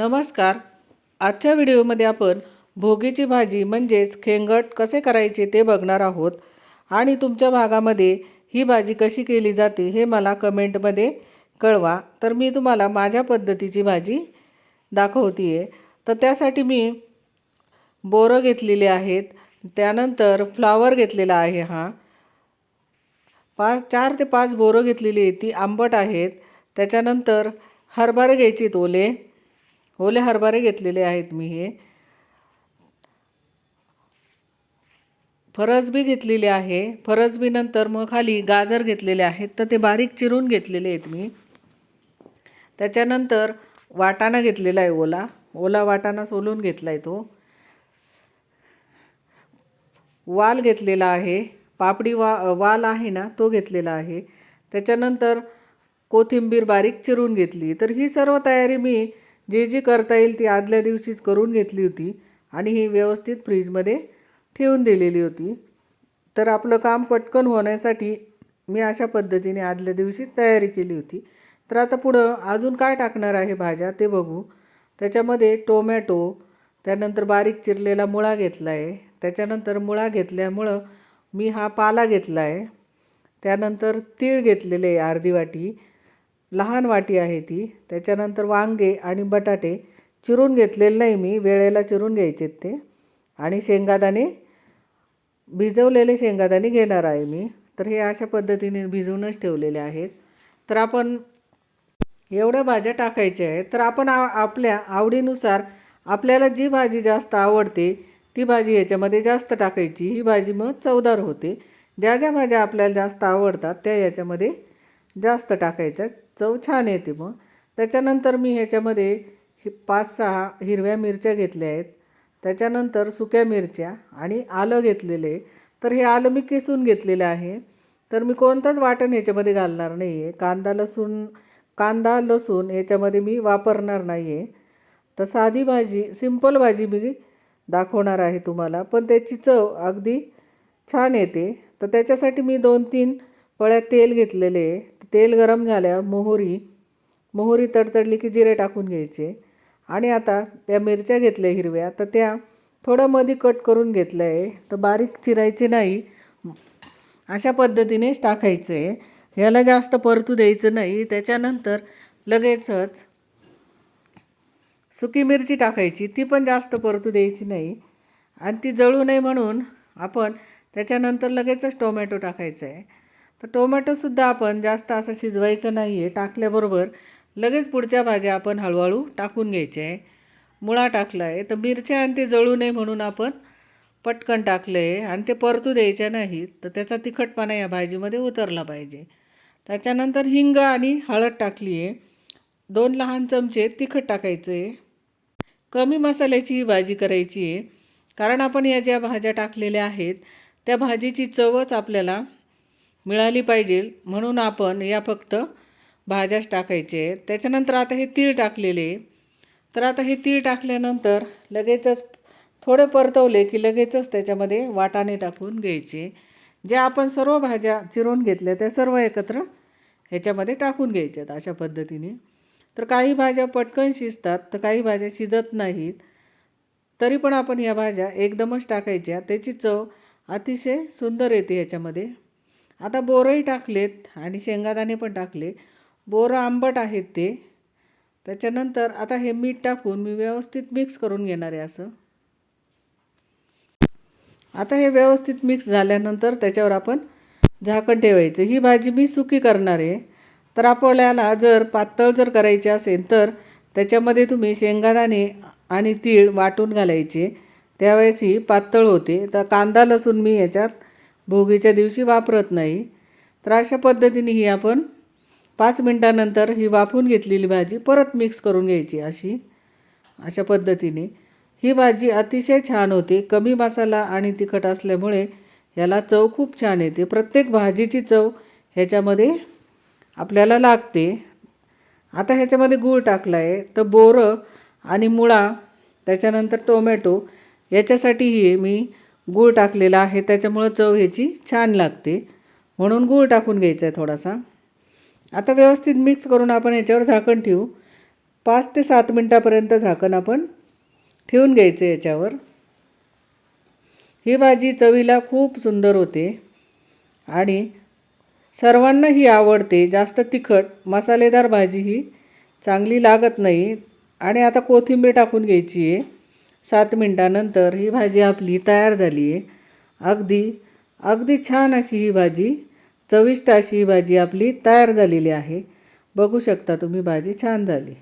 नमस्कार. आजच्या व्हिडिओमध्ये आपण भोगीची भाजी म्हणजेच खेंगट कसे करायचे ते बघणार आहोत. आणि तुमच्या भागामध्ये ही भाजी कशी केली जाते हे मला कमेंटमध्ये कळवा. तर मी तुम्हाला माझ्या पद्धतीची भाजी दाखवते आहे तर त्यासाठी मी बोरं घेतलेले आहेत. त्यानंतर फ्लावर घेतलेला आहे हा. पाच चार ते पाच बोरं घेतलेली आहेत ती आंबट आहेत. त्याच्यानंतर हरभरे घ्यायचे ओले ओले हरभरे घेतलेले आहेत मी हे. फरसबी घेतलेली आहे. फरसबीनंतर मग खाली गाजर घेतलेले आहेत. तर ते बारीक चिरून घेतलेले आहेत मी. त्याच्यानंतर वाटाणा घेतलेला आहे ओला. ओला वाटाणा सोलून घेतला आहे तो. वाल घेतलेला आहे. पापडी वा वाल आहे ना तो घेतलेला आहे. त्याच्यानंतर कोथिंबीर बारीक चिरून घेतली. तर ही सर्व तयारी मी जे जी करता येईल ती आदल्या दिवशीच करून घेतली होती आणि ही व्यवस्थित फ्रीजमध्ये ठेवून दिलेली होती. तर आपलं काम पटकन होण्यासाठी मी अशा पद्धतीने आदल्या दिवशी तयारी केली होती. तर आता पुढं अजून काय टाकणार आहे भाज्या ते बघू. त्याच्यामध्ये टोमॅटो त्यानंतर बारीक चिरलेला मुळा घेतला आहे. त्याच्यानंतर मुळा घेतल्यामुळं मी हा पाला घेतला आहे. त्यानंतर तीळ घेतलेले आहे अर्धी वाटी. लहान वाटी आहे ती. त्याच्यानंतर वांगे आणि बटाटे चिरून घेतलेले नाही मी वेळेला चिरून घ्यायचे ते. आणि शेंगादाणे भिजवलेले शेंगादाणे घेणार आहे मी. तर हे अशा पद्धतीने भिजवूनच ठेवलेले आहेत. तर आपण एवढ्या भाज्या टाकायच्या आहेत. तर आपण आ आपल्या आवडीनुसार आपल्याला जी भाजी जास्त आवडते ती भाजी याच्यामध्ये जास्त टाकायची. ही भाजी मग चवदार होते. ज्या ज्या भाज्या आपल्याला जास्त आवडतात त्या याच्यामध्ये जास्त टाकायच्या. चव छान येते मग. त्याच्यानंतर मी ह्याच्यामध्ये हि पाच सहा हिरव्या मिरच्या घेतल्या आहेत. त्याच्यानंतर सुक्या मिरच्या आणि आलं घेतलेलं. आहे तर हे आलं मी किसून घेतलेलं आहे. तर मी कोणताच वाटण ह्याच्यामध्ये घालणार नाही आहे कांदा लसूण कांदा लसूण याच्यामध्ये मी वापरणार नाही आहे तर साधी भाजी सिंपल भाजी मी दाखवणार आहे तुम्हाला. पण त्याची चव अगदी छान येते. तर त्याच्यासाठी मी दोन तीन पळ्या तेल घेतलेले आहे. तेल गरम झाल्यावर मोहरी मोहरी तडतडली की जिरे टाकून घ्यायचे. आणि आता त्या मिरच्या घेतल्या हिरव्या तर त्या थोडं मध्ये कट करून घेतलं आहे तर बारीक चिरायचे नाही. अशा पद्धतीनेच टाकायचं. आहे याला जास्त परतू द्यायचं नाही. त्याच्यानंतर लगेचच सुकी मिरची टाकायची ती पण जास्त परतू द्यायची नाही. आणि ती जळू नये म्हणून आपण त्याच्यानंतर लगेचच टोमॅटो टाकायचं आहे तर टोमॅटोसुद्धा आपण जास्त असं शिजवायचं नाही आहे टाकल्याबरोबर लगेच पुढच्या भाज्या आपण हळूहळू टाकून घ्यायच्या आहे मुळा टाकला आहे तर मिरच्या आणि ते जळू नये म्हणून आपण पटकन टाकलं आहे आणि ते परतू द्यायच्या नाहीत तर त्याचा तिखटपणा या भाजीमध्ये उतरला पाहिजे. त्याच्यानंतर हिंग आणि हळद टाकली आहे दोन लहान चमचे तिखट टाकायचं. आहे कमी मसाल्याची ही भाजी करायची आहे कारण आपण या ज्या भाज्या टाकलेल्या आहेत त्या भाजीची चवच आपल्याला मिळाली पाहिजे म्हणून आपण या फक्त भाज्याच टाकायचे. त्याच्यानंतर आता हे तीळ टाकलेले. तर आता हे तीळ टाकल्यानंतर लगेचच थोडे परतवले की लगेचच त्याच्यामध्ये वाटाणे टाकून घ्यायचे. जे आपण सर्व भाज्या चिरून घेतल्या त्या सर्व एकत्र ह्याच्यामध्ये टाकून घ्यायच्यात अशा पद्धतीने. तर काही भाज्या पटकन शिजतात तर काही भाज्या शिजत नाहीत. तरी पण आपण ह्या भाज्या एकदमच टाकायच्या. त्याची चव अतिशय सुंदर येते ह्याच्यामध्ये. आता बोरंही टाकलेत आणि शेंगादाणे पण टाकले. बोरं आंबट आहेत ते. त्याच्यानंतर आता हे मीठ टाकून मी व्यवस्थित मिक्स करून घेणार आहे असं. आता हे व्यवस्थित मिक्स झाल्यानंतर त्याच्यावर आपण झाकण ठेवायचं. ही भाजी मी सुकी करणार आहे. तर आपल्याला जर पातळ जर करायची असेल तर त्याच्यामध्ये तुम्ही शेंगादाणे आणि तीळ वाटून घालायचे. त्यावेळेस ही पातळ होते. तर कांदा लसूण मी याच्यात भोगीच्या दिवशी वापरत नाही. तर अशा पद्धतीने ही आपण पाच मिनटानंतर ही वाफून घेतलेली भाजी परत मिक्स करून घ्यायची अशी. अशा पद्धतीने ही भाजी अतिशय छान होते. कमी मसाला आणि तिखट असल्यामुळे याला चव खूप छान येते. प्रत्येक भाजीची चव ह्याच्यामध्ये आपल्याला लागते. आता ह्याच्यामध्ये गूळ टाकला आहे तर बोरं आणि मुळा त्याच्यानंतर टोमॅटो याच्यासाठीही मी गूळ टाकलेला आहे त्याच्यामुळं चव ह्याची छान लागते. म्हणून गूळ टाकून घ्यायचा आहे थोडासा. आता व्यवस्थित मिक्स करून आपण याच्यावर झाकण ठेवू. पाच ते सात मिनटापर्यंत झाकण आपण ठेवून घ्यायचं याच्यावर. ही भाजी चवीला खूप सुंदर होते. आणि सर्वांना ही आवडते. जास्त तिखट मसालेदार भाजी ही चांगली लागत नाही. आणि आता कोथिंबीर टाकून घ्यायची आहे. सात मिनटानंतर ही भाजी आपली तयार झाली आहे. अगदी अगदी छान अशी ही भाजी चविष्ट अशी ही भाजी आपली तयार झालेली आहे. बघू शकता तुम्ही भाजी छान झाली.